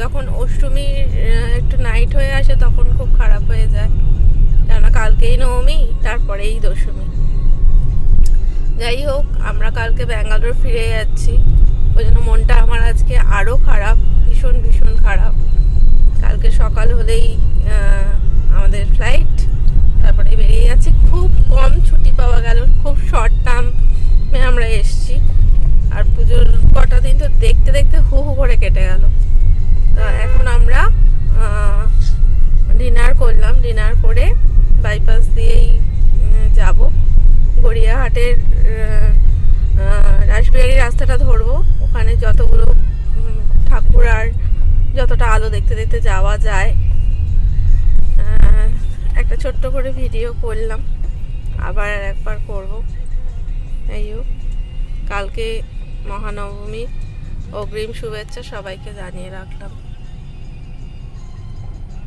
যখন অষ্টমীর আহ, একটু নাইট হয়ে আসে তখন খুব খারাপ হয়ে যায়। কেননা কালকেই নবমী তারপরেই দশমী। যাই হোক আমরা কালকে ব্যাঙ্গালোর ফিরে যাচ্ছি। ওই জন্য মনটা আমার আজকে আরও খারাপ ভীষণ ভীষণ খারাপ। কালকে সকাল হলেই আমাদের ফ্লাইট তারপরে বেরিয়ে যাচ্ছি। খুব কম ছুটি পাওয়া গেল খুব শর্ট টার্মে আমরা এসছি। আর পুজোর কটা দিন তো দেখতে দেখতে হু হু করে কেটে গেল। ডিনার করে বাইপাস দিয়েই যাব। গড়িয়াহাটের রাসবিহারি রাস্তাটা ধরবো। ওখানে যতগুলো ঠাকুর আর যতটা আলো দেখতে দেখতে যাওয়া যায়। একটা ছোট্ট করে ভিডিও করলাম। আবার একবার করব। এই কালকে মহানবমী, অগ্রিম শুভেচ্ছা সবাইকে জানিয়ে রাখলাম।